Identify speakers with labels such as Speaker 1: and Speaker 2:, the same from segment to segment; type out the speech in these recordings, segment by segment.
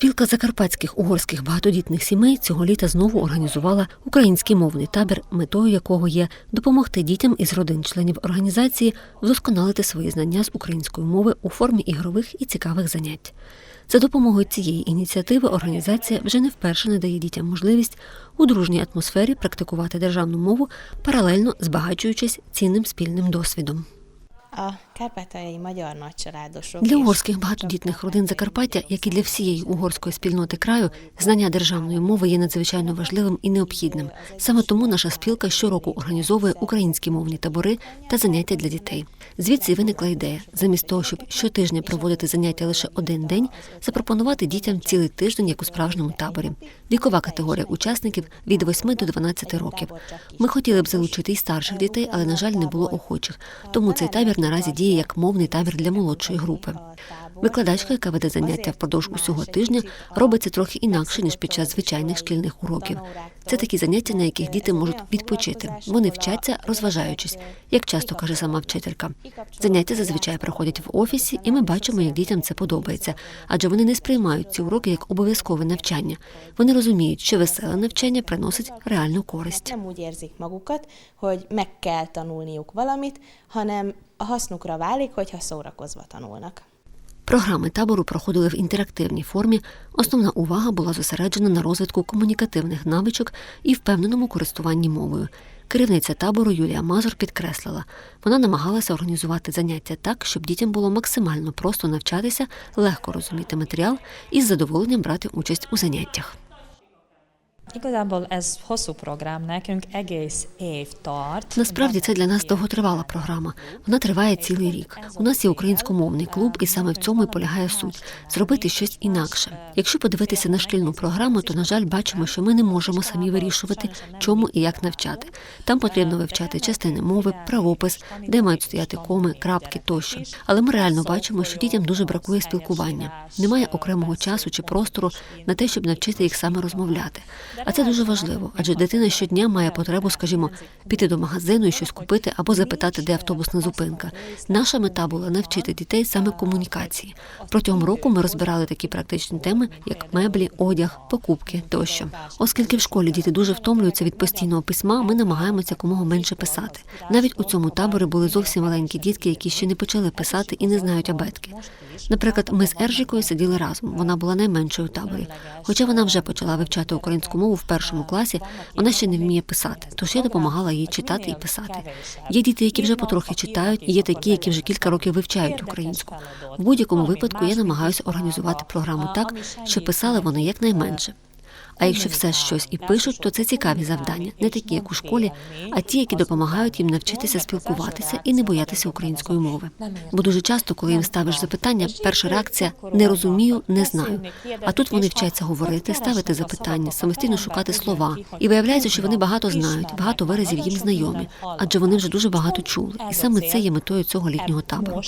Speaker 1: Спілка закарпатських угорських багатодітних сімей цього літа знову організувала український мовний табір, метою якого є допомогти дітям із родин членів організації вдосконалити свої знання з української мови у формі ігрових і цікавих занять. За допомогою цієї ініціативи організація вже не вперше надає дітям можливість у дружній атмосфері практикувати державну мову, паралельно збагачуючись цінним спільним досвідом. Для угорських багатодітних родин Закарпаття, як і для всієї угорської спільноти краю, знання державної мови є надзвичайно важливим і необхідним. Саме тому наша спілка щороку організовує українські мовні табори та заняття для дітей. Звідси виникла ідея, замість того, щоб щотижня проводити заняття лише один день, запропонувати дітям цілий тиждень, як у справжньому таборі. Вікова категорія учасників від 8 до 12 років. Ми хотіли б залучити і старших дітей, але на жаль, не було охочих. Тому цей табір наразі діє як мовний табір для молодшої групи. Викладачка, яка веде заняття впродовж усього тижня, робить це трохи інакше ніж під час звичайних шкільних уроків. Це такі заняття, на яких діти можуть відпочити. Вони вчаться, розважаючись, як часто каже сама вчителька. Заняття зазвичай проходять в офісі, і ми бачимо, як дітям це подобається, адже вони не сприймають ці уроки як обов'язкове навчання. Вони розуміють, що веселе навчання приносить реальну користь.
Speaker 2: A hasznukra válik, hogyha szórakozva tanulnak.
Speaker 1: Програми табору проходили в інтерактивній формі. Основна увага була зосереджена на розвитку комунікативних навичок і впевненому користуванні мовою. Керівниця табору Юлія Мазур підкреслила, вона намагалася організувати заняття так, щоб дітям було максимально просто навчатися, легко розуміти матеріал і з задоволенням брати участь у заняттях.
Speaker 3: Igazából ez hosszú program, nekünk egész év tart.
Speaker 1: Насправді це для нас довготривала програма. Вона триває цілий рік. У нас є українськомовний клуб, і саме в цьому і полягає суть зробити щось інакше. Якщо подивитися на шкільну програму, то на жаль, бачимо, що ми не можемо самі вирішувати, чому і як навчати. Там потрібно вивчати частини мови, правопис, де мають стояти коми, крапки тощо. Але ми реально бачимо, що дітям дуже бракує спілкування. Немає окремого часу чи простору на те, щоб навчити їх саме розмовляти. А це дуже важливо, адже дитина щодня має потребу, скажімо, піти до магазину і щось купити або запитати, де автобусна зупинка. Наша мета була навчити дітей саме комунікації. Протягом року ми розбирали такі практичні теми, як меблі, одяг, покупки тощо. Оскільки в школі діти дуже втомлюються від постійного письма, ми намагаємося якомога менше писати. Навіть у цьому таборі були зовсім маленькі дітки, які ще не почали писати і не знають абетки. Наприклад, ми з Ержикою сиділи разом. Вона була найменшою в таборі. Хоча вона вже почала вивчати українську мову в першому класі, вона ще не вміє писати. Тож я допомагала їй читати і писати. Є діти, які вже потрохи читають, і є такі, які вже кілька років вивчають українську. В будь-якому випадку я намагаюся організувати програму так, щоб писали вони якнайменше. А якщо все щось і пишуть, то це цікаві завдання, не такі, як у школі, а ті, які допомагають їм навчитися спілкуватися і не боятися української мови. Бо дуже часто, коли їм ставиш запитання, перша реакція не розумію, не знаю. А тут вони вчаться говорити, ставити запитання, самостійно шукати слова. І виявляється, що вони багато знають, багато виразів їм знайомі, адже вони вже дуже багато чули. І саме це є метою цього літнього табору.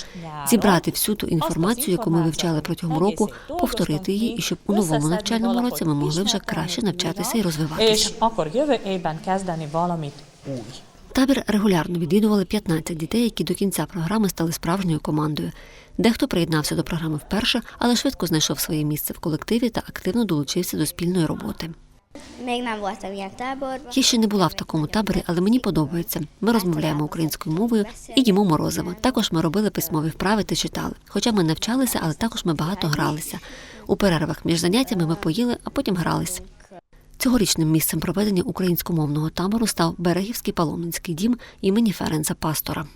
Speaker 1: Зібрати всю ту інформацію, яку ми вивчали протягом року, повторити її, і щоб у новому навчальному році ми могли вже краще навчатися і розвиватися. Табір регулярно відвідували 15 дітей, які до кінця програми стали справжньою командою. Дехто приєднався до програми вперше, але швидко знайшов своє місце в колективі та активно долучився до спільної роботи. Я ще не була в такому таборі, але мені подобається. Ми розмовляємо українською мовою і їмо морозиво. Також ми робили письмові вправи та читали. Хоча ми навчалися, але також ми багато гралися. У перервах між заняттями ми поїли, а потім гралися. Цьогорічним місцем проведення українськомовного табору став Берегівський паломницький дім імені Ференца Пастора.